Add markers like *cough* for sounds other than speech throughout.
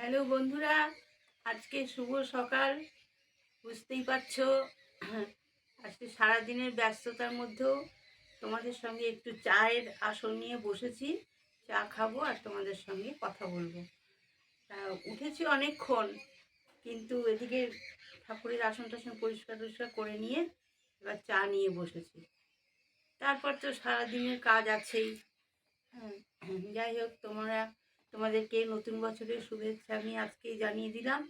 Hello বন্ধুরা, আজকে শুভ সকাল, বুঝতেই পারছ। আজকে সারাদিনের ব্যস্ততার মধ্যেও তোমাদের সঙ্গে একটু চায়ের আসন নিয়ে বসেছি, চা খাব আর তোমাদের সঙ্গে কথা বলব। উঠেছি অনেকক্ষণ, কিন্তু এদিকে ঠাকুরের আসন টাসন পরিষ্কার টরিষ্কার করে নিয়ে এবার চা নিয়ে বসেছি। তারপর তো সারাদিনের কাজ আছেই। হ্যাঁ যাই হোক, তোমরা তোমাদেরকে নতুন বছরের শুভেচ্ছা আমি আজকেই জানিয়ে দিলাম।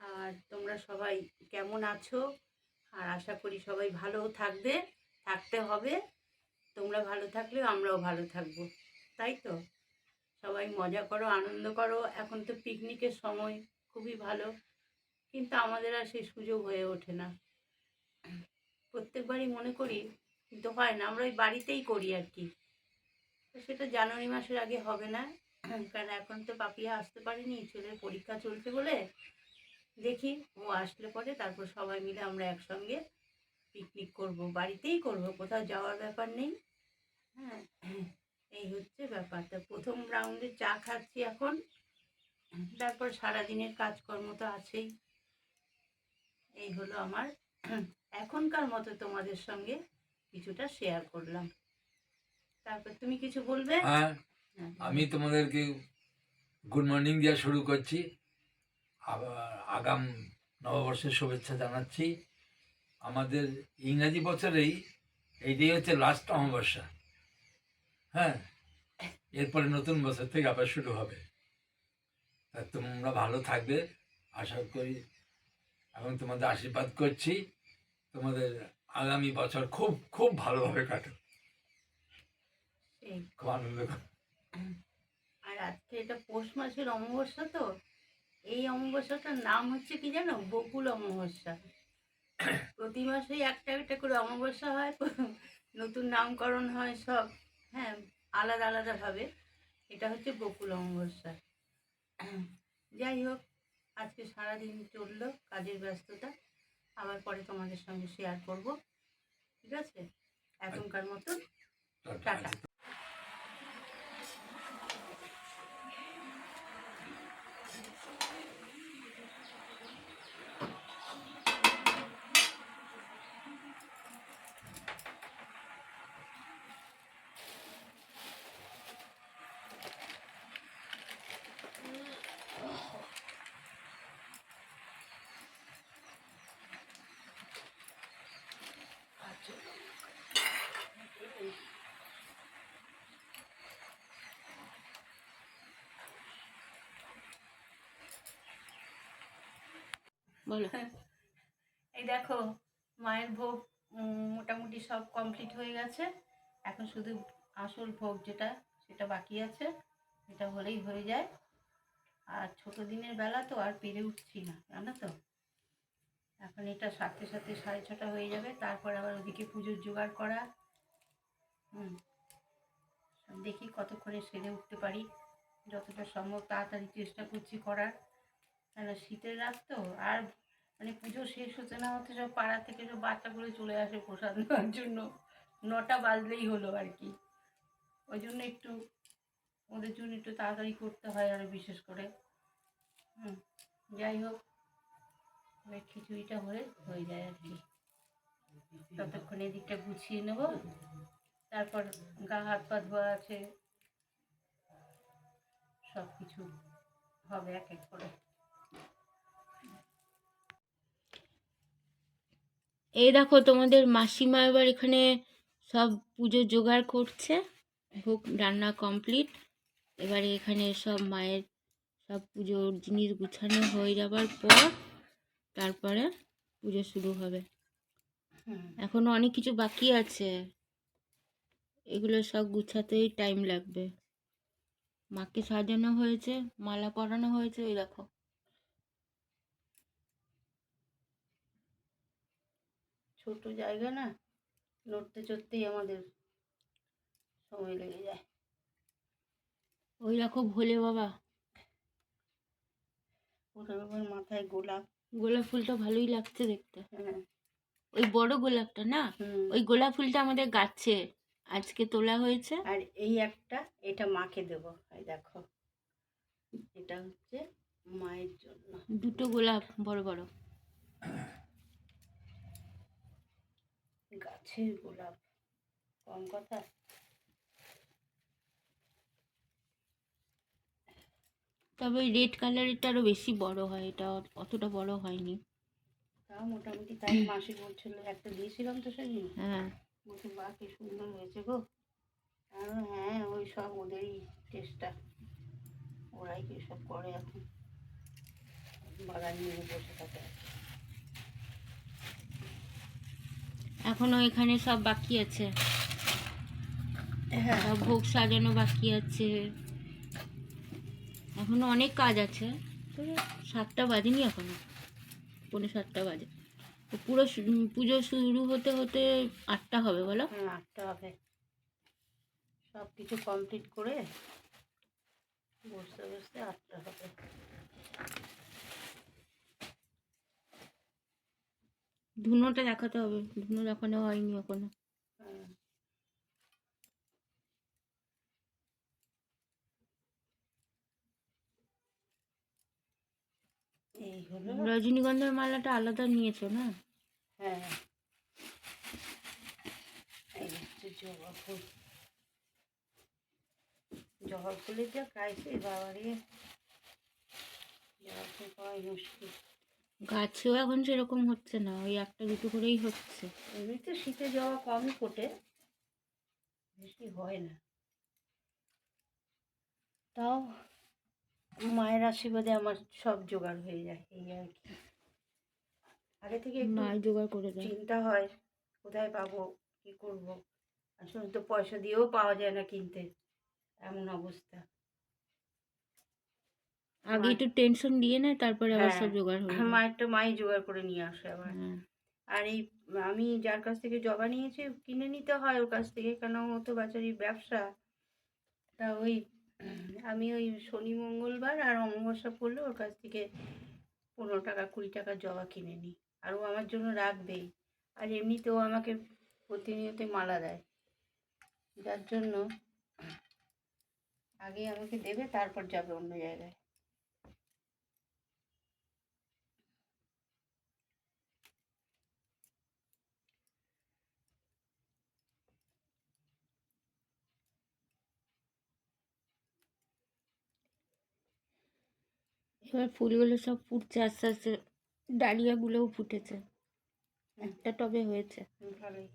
আর তোমরা সবাই কেমন আছো? আর আশা করি সবাই ভালো থাকবে, থাকতে হবে। তোমরা ভালো থাকলে আমরাও ভালো থাকব, তাই তো? সবাই মজা করো, আনন্দ করো। এখন তো পিকনিকের সময়, খুবই ভালো। কিন্তু আমাদের আর সেই সুযোগ হয়ে ওঠে না। প্রত্যেকবারই মনে করি, কিন্তু হয় না, আমরা ওই বাড়িতেই করি আর কি। সেটা জানুয়ারি মাসের আগে হবে না। কারণ এখন তো পাপিয়া আসতে পারেনি, ছেলের পরীক্ষা চলছে বলে। দেখি, ও আসলে পরে, তারপর সবাই মিলে আমরা একসঙ্গে পিকনিক করব। বাড়িতেই করব, কোথাও যাওয়ার ব্যাপার নেই। হ্যাঁ এই হচ্ছে ব্যাপারটা প্রথম রাউন্ডে চা খাচ্ছি এখন। তারপর সারাদিনের কাজকর্ম তো আছেই। এই হলো আমার। এখনকার মতো তোমাদের সঙ্গে কিছুটা শেয়ার করলাম। তারপর তুমি কিছু বলবে? আমি তোমাদেরকে গুড মর্নিং দিয়ে শুরু করছি। আবার আগাম নববর্ষের শুভেচ্ছা জানাচ্ছি। আমাদের ইংরাজি বছরেই এইটাই হচ্ছে লাস্ট অমাবস্যা। হ্যাঁ? এরপরে নতুন বছর থেকে আবার শুরু হবে। তা তোমরা ভালো থাকবে। আশা করি এবং তোমাদের আশীর্বাদ করছি। তোমাদের আগামী বছর খুব খুব ভালোভাবে কাটুক। সেই খুব আনন্দ। আর আজকে এটা পৌষ মাসের অমাবস্যা তো এই অমাবস্যাটার নাম হচ্ছে কি জানো? বকুল অমাবস্যা। প্রতি মাসেই একটা একটা করে অমাবস্যা হয় নতুন নামকরণ হয় সব হ্যাঁ আলাদা আলাদাভাবে এটা হচ্ছে বকুল অমাবস্যা। যাই হোক আজকে সারাদিন চলল কাজের ব্যস্ততা আবার পরে তোমাদের সঙ্গে শেয়ার করব। ঠিক আছে? এখনকার মতন টাটা। বলো। *laughs* এই দেখো, মায়ের ভোগ মোটামুটি সব কমপ্লিট হয়ে গেছে। এখন শুধু আসল ভোগ যেটা, সেটা বাকি আছে। এটা হলেই হয়ে যায়। আর ছোট দিনের বেলা তো আর পেরে উঠছি না, জানো তো? এখন এটা সাথে সাথে সাড়ে ছটা হয়ে যাবে। তারপর আবার ওদিকে পুজোর জোগাড় করা। হুম। দেখি কতক্ষণে সেরে উঠতে পারি। যতটা সম্ভব তাড়াতাড়ি চেষ্টা করছি করার। কেন শীতের রাত তো, আর মানে পুজো শেষ হতে না হতে সব পাড়া থেকে সব বাচ্চাগুলো চলে আসে প্রসাদ নেওয়ার জন্য। নটা বাজলেই হলো আর কি। ওই জন্য একটু, ওদের জন্য একটু তাড়াতাড়ি করতে হয় আরও বিশেষ করে। হুম, যাই হোক খিচুড়িটা হয়ে হয়ে যায় আর কি। ততক্ষণ এদিকটা গুছিয়ে নেব। তারপর গা হাত পা ধোয়া আছে। সব কিছু হবে এক এক করে। এই দেখো তোমাদের মাসিমা এবার এখানে সব পুজো জোগাড় করছে। ভোগ রান্না কমপ্লিট এবারে এখানে সব মায়ের সব পুজোর জিনিস গুছানো হয়ে যাবার পর তারপরে পুজো শুরু হবে। এখনও অনেক কিছু বাকি আছে। এগুলো সব গুছাতেই টাইম লাগবে। মাকে সাজানো হয়েছে, মালা পরানো হয়েছে ওই দেখো। ছোট জায়গা না নড়তে চড়তেই আমাদের সময় লেগে যায়। ওই দেখো ভোলে বাবা। ওটার উপর মাথায় গোলাপ। গোলাপ ফুলটা ভালোই লাগছে দেখতে। হ্যাঁ। ওই বড় গোলাপটা না। ওই গোলাপ ফুলটা আমাদের গাছে আজকে তোলা হয়েছে। আর এই একটা এটা মাকে দেবো। এই দেখো এটা হচ্ছে মায়ের জন্য। দুটো গোলাপ বড় বড়। গাছের গোলাপ কম কথা। তবে রেড কালারেরটা আরও বেশি বড় হয় এটা অতটা বড় হয়নি। তাও মোটামুটি তাই মাসি বলছিল একটা দিয়েছিলাম তো সেদিন হ্যাঁ। বলছে বা কি সুন্দর হয়েছে গো। আর হ্যাঁ ওই সব ওদেরই চেষ্টা ওরাই কি সব করে এখন? বাগান নিয়ে বসে থাকে। এখনও এখানে সব বাকি আছে। হ্যাঁ। ভোগ সাজানো বাকি আছে। এখনও অনেক কাজ আছে। সাতটা বাজেনি এখনও। পনেরো সাতটা বাজে। তো পুরো পুজো শুরু হতে হতে আটটা হবে বলো? হ্যাঁ আটটা হবে। সব কিছু কমপ্লিট করে বসতে বসতে আটটা হবে। ধুনোটা দেখাতে হবে। ধুনো দেখানো হয়নি এখনও। রজনীগন্ধার মালাটা আলাদা নিয়েছো না? হ্যাঁ। জবা ফুল। জবা ফুলের যা ক্রাইসিস বাবারে। জবা ফুল পাওয়াই মুশকিল। গাছেও এখন সেরকম হচ্ছে না ওই একটা দুটো করেই হচ্ছে। এমনিতে শীতে জবা কমই ফোটে বেশি হয় না। তাও মায়ের আশীর্বাদে আমার সব জোগাড় হয়ে যায় এই আর কি। আগে থেকে একটু মাই জোগাড় করে চিন্তা হয় কোথায় পাবো কি করব? আসলে তো পয়সা দিয়েও পাওয়া যায় না কিনতে এমন অবস্থা। আগে একটু টেনশন দিয়ে নেয় তারপরে আবার হ্যাঁ, সব জোগাড় হয়ে যায়। মায়েরটা মাই জোগাড় করে নিয়ে আসে আবার। হ্যাঁ। আর এই আমি যার কাছ থেকে জবা নিয়েছি কিনে নিতে হয় ওর কাছ থেকে কেন ও তো বাচারি ব্যবসা। তা ওই আমি ওই শনি মঙ্গলবার আর অমাবস্যা পড়লে ওর কাছ থেকে পনেরো টাকা কুড়ি টাকা জবা কিনে নিই। আর ও আমার জন্য রাখবেই। আর এমনিতেও আমাকে প্রতিনিয়ত মালা দেয়। যার জন্য আগে আমাকে দেবে তারপর যাবে অন্য জায়গায়। এবার ফুলগুলো সব ফুটছে আস্তে আস্তে। ডালিয়াগুলোও ফুটেছে। একটা টবে হয়েছে। ভালোই।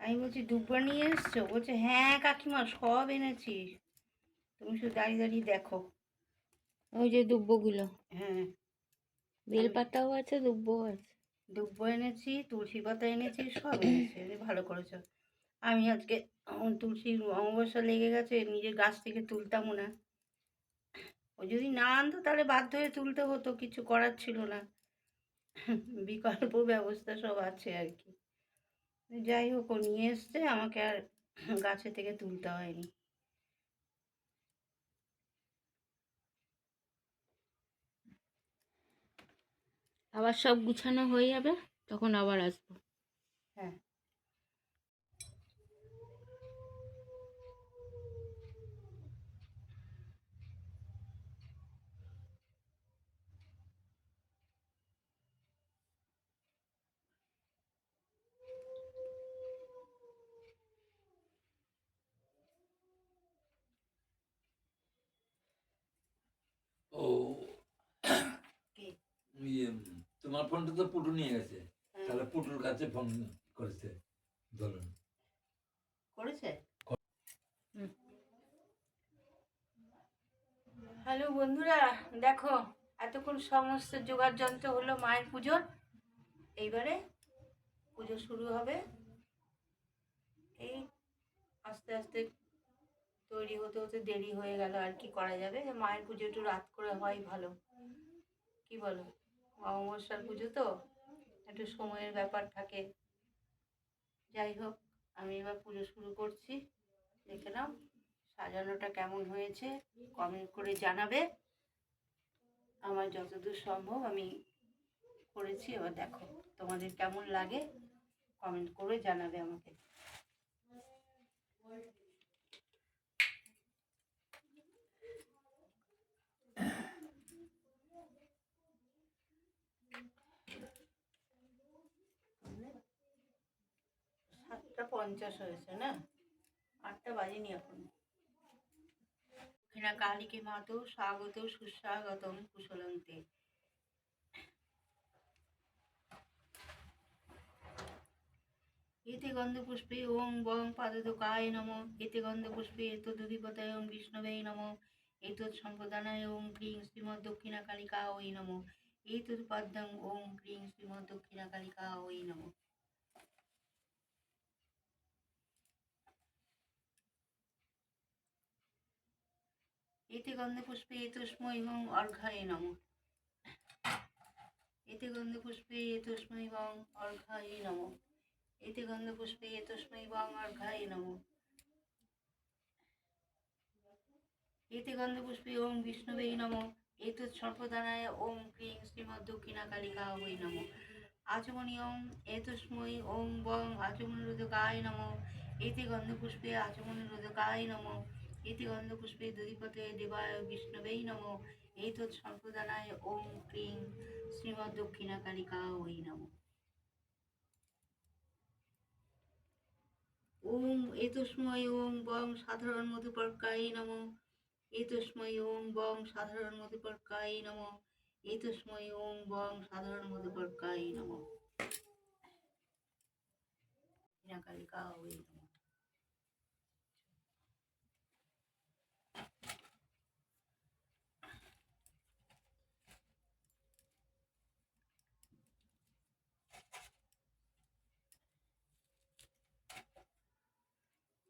আমি বলছি দুব্বা নিয়ে এসছো? বলছে হ্যাঁ কাকিমা সব এনেছি তুমি শুধু দাঁড়িয়ে দাঁড়িয়ে দেখো। ওই যে দুব্বগুলো। হ্যাঁ। বেলপাতাও আছে দুব্বও আছে। দুব্বো এনেছি তুলসী পাতা এনেছি সব এনেছি। ভালো করেছ। আমি আজকে আমার তুলসী অমাবস্যা লেগে গেছে নিজের গাছ থেকে তুলতামও না। ও যদি না আনতো তাহলে বাধ্য হয়ে তুলতে হতো কিছু করার ছিল না। বিকল্প ব্যবস্থা সব আছে আর কি। যাই হোক ও নিয়ে এসছে আমাকে আর গাছে থেকে তুলতে হয়নি। আবার সব গুছানো হয়ে যাবে তখন আবার আসব। হ্যাঁ ও কি? ইয়ে, তোমার ফোনটা তো পুটু নিয়ে গেছে। হ্যাঁ। তাহলে পুটুর কাছে ফোন করেছে। ধরুন করেছে? হ্যালো বন্ধুরা দেখো এতক্ষণ সমস্ত জোগাড় যন্ত্র হলো মায়ের পুজোর। এইবারে পুজো শুরু হবে। এই আস্তে আস্তে তৈরি হতে হতে দেরি হয়ে গেল আর কি করা যাবে? মায়ের পুজো একটু রাত করে হয় ভালো। কি বলো? অমাবস্যার পুজো তো, একটু সময়ের ব্যাপার থাকে। যাই হোক, আমি এবার পুজো শুরু করছি। দেখে নাও, সাজানোটা কেমন হয়েছে কমেন্ট করে জানাবে। আমার যতদূর সম্ভব আমি করেছি, এবার দেখো তোমাদের কেমন লাগে কমেন্ট করে জানাবে আমাকে। পঞ্চাশ হয়েছে, না? আটটা বাজেনি এখন। দক্ষিণা কালীকে মাতো স্বাগত, সুস্বাগতম কুশলন্তে এতে গন্ধপুষ্পে ওং বং পাদদকায় নম। এতে গন্ধপুষ্পে এত দধিপতায় ওং বিষ্ণবে নম। এতৎ সম্প্রদানায় ওং ক্রিং শ্রীমৎ দক্ষিণা কালিকা ওই নম। এতৎ পদ্মং ওং ক্রিং শ্রীমৎ দক্ষিণা কালিকা ওই নম। এতে গন্ধপুষ্পে এতস্মৈ ওং অর্ঘায় নম। এতে গন্ধপুষ্পে এতস্মৈ ওং অর্ঘায় নম। এতে গন্ধপুষ্পে এতস্মৈ ওং অর্ঘায় নম। এতে গন্ধপুষ্পে ওং বিষ্ণুবে নম। এতৎ সর্বদানায় ওং ক্রিং শ্রীমৎ দক্ষিণা কালিকা ওই নম। আচমনি ওং এতস্মৈ ওং বং আচমনোদকায় নম। এতে গন্ধপুষ্পে আচমনোদকায় নম। এতে গন্ধপুষ্পে দধিপতে দেবায় বিষ্ণবেই নম। এতৎ সম্প্রদানায় ওং ক্রিং শ্রীমৎ দক্ষিণা কালিকা ওই নম। ওং এতস্ময় ওং বং সাধারণ মধুপর্কায় নম। এতস্ময় ওং বং সাধারণ মধুপর্কায় নম। এতস্ময় ওং বং সাধারণ মধুপর্কায় নম। কালিকা ওই নম।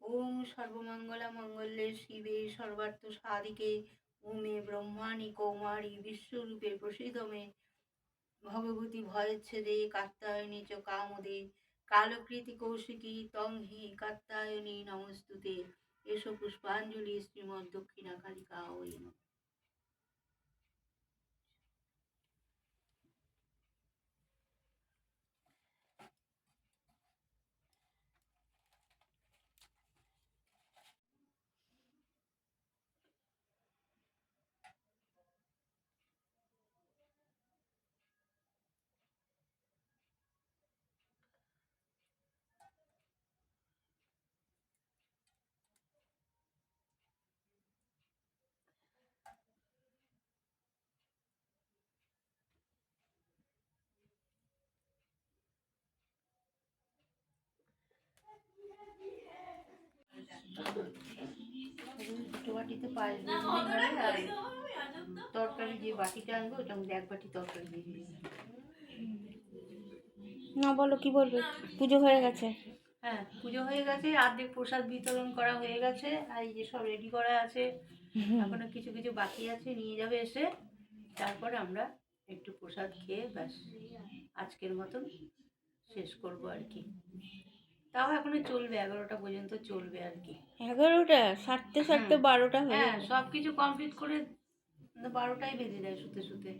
ওম সর্বমঙ্গলা মঙ্গলে শিবে সর্বার্থ সাধিকে, ওমে ব্রহ্মাণী কৌমারী বিশ্বরূপে প্রসিদ্ধমে। ভগবতী ভয়চ্ছেদে কাত্তায়নী চ কামদে, কালকৃতি কৌশিকী তং হি কাত্তায়নী নমস্তুতে। এসো পুষ্পাঞ্জলি শ্রীমৎ দক্ষিণা কালিকা ওই নমঃ। দুটো বাটিতে আর তরকারি যে বাটিটা আনব ওটার মধ্যে এক বাটি তরকারি দিয়ে হবে। না বলো কি বলবে? পুজো হয়ে গেছে। হ্যাঁ পুজো হয়ে গেছে অর্ধেক প্রসাদ বিতরণ করা হয়ে গেছে আর এই যে সব রেডি করা আছে এখনও কিছু কিছু বাকি আছে নিয়ে যাবে এসে। তারপরে আমরা একটু প্রসাদ খেয়ে ব্যাস আজকের মতন শেষ করব আর কি। তাও এখনও চলবে এগারোটা পর্যন্ত চলবে আর কি। এগারোটা? সারতে সারতে বারোটা হয়ে হ্যাঁ সব কিছু কমপ্লিট করে বারোটাই বেজে যায় শুতে শুতে।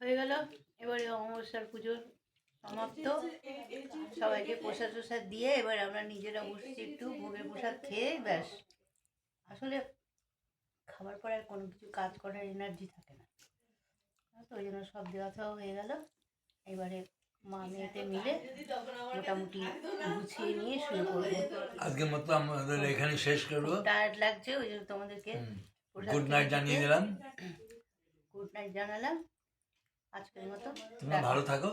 হয়ে গেল এবারে অমাবস্যার পুজোর সমাপ্ত। সবাইকে প্রসাদ প্রসাদ দিয়ে এবার আমরা নিজেরা বসছি একটু ভোগের প্রসাদ খেয়ে ব্যাস। আসলে খাবার পরে আর কোনো কিছু কাজ করার এনার্জি থাকে না। তো ওই জন্য সব দেওয়া হয়ে গেল। এবারে মানে মা মিলে মোটামুটি গুছিয়ে নিয়ে শুরু করব। আজকের মতো আমাদের এখানে শেষ করব। টায়ার্ড লাগছে ওই জন্য তোমাদেরকে গুড নাইট জানিয়ে দিলাম। গুড নাইট জানালাম। আজকের মতো তুমি ভালো থাকো।